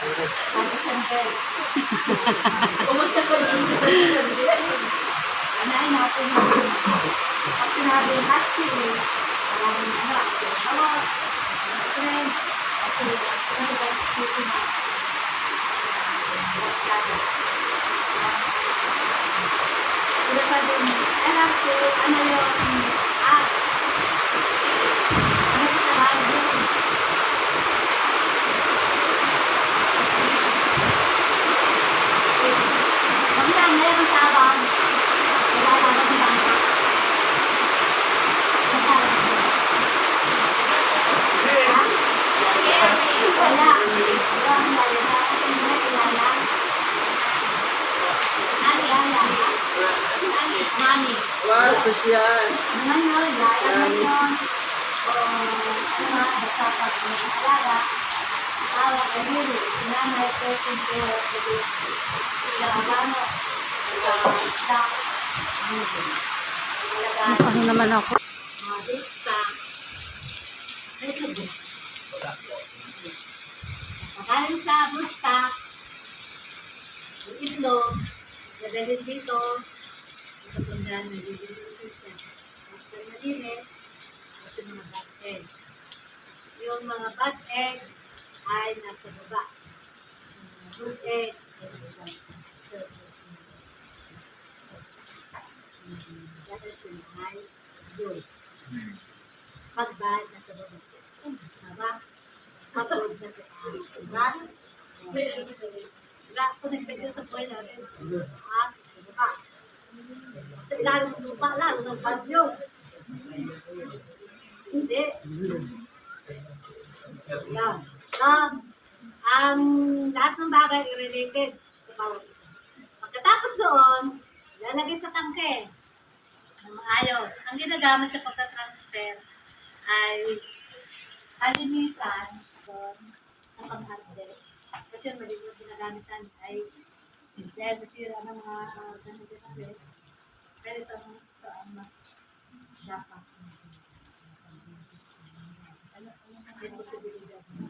Sabi. Pumunta ko din sa. Anayin natin pag sinabi hachi, maraming anak, dalawa, friend, kasi ano ba yung na Sila anak ko, ano Sosyal. Naman yun, gaya mo yun. O, ano nga, basta pag nakakalaga, awa ka nilo, sinamay ko kung pero, kasi, sila gano, sa ilagay, Ano naman ako? mga dista, ay kago. Pagkain sa stock, yung itlog, dadalhin dito, na dito siya. Mas pag malinis, mas yung mga bad egg. Yung mga bad egg ay nasa baba. Yung mga good egg, ay nasa baba. That is in high good. Pag bad, nasa baba. Baba. Pag good, nasa taas. Diba? Diba? Kung nagtagyo sa buhay natin, taas, ng lupa, lalo ng bagyo. Hindi. Yan. So, ang lahat ng bagay related sa bawat isa. Pagkatapos doon, lalagay sa tangke ng maayos. Ang ginagamit sa pagka-transfer ay kalimitan doon sa pang-harvest. Kasi yung mali yung ginagamitan ay dahil nasira ng mga uh, ganito na ang ito ang mas dapat. Ano ang possibility?